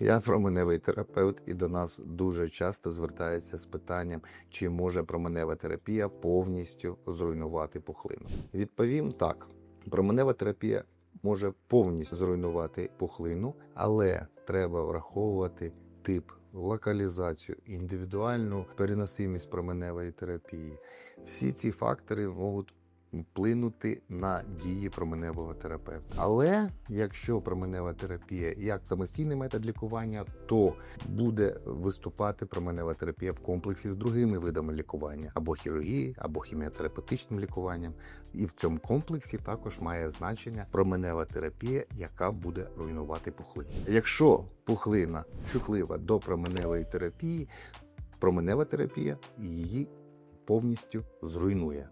Я променевий терапевт, і до нас дуже часто звертаються з питанням, чи може променева терапія повністю зруйнувати пухлину. Відповім так: променева терапія може повністю зруйнувати пухлину, але треба враховувати тип. Локалізацію, індивідуальну переносимість променевої терапії. Всі ці фактори можуть вплинути на дії променевого терапевта. Але якщо променева терапія як самостійний метод лікування, то буде виступати променева терапія в комплексі з другими видами лікування або хірургії, або хіміотерапевтичним лікуванням. І в цьому комплексі також має значення променева терапія, яка буде руйнувати пухлину. Якщо пухлина чутлива до променевої терапії, променева терапія її повністю зруйнує.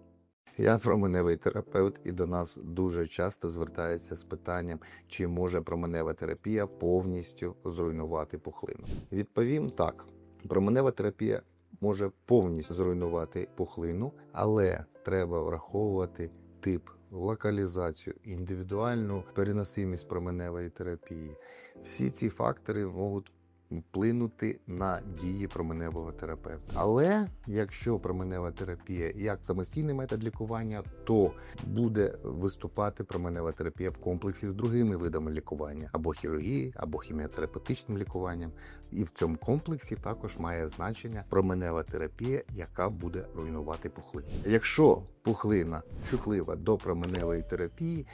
Я променевий терапевт, і до нас дуже часто звертаються з питанням, чи може променева терапія повністю зруйнувати пухлину. Відповім так: променева терапія може повністю зруйнувати пухлину, але треба враховувати тип. Локалізацію, індивідуальну переносимість променевої терапії. Всі ці фактори можуть вплинути на дії променевого терапевта. Але якщо променева терапія як самостійний метод лікування, то буде виступати променева терапія в комплексі з другими видами лікування або хірургії, або хіміотерапевтичним лікуванням. І в цьому комплексі також має значення променева терапія, яка буде руйнувати пухлину. Якщо пухлина чутлива до променевої терапії,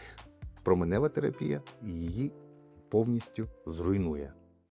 променева терапія її повністю зруйнує.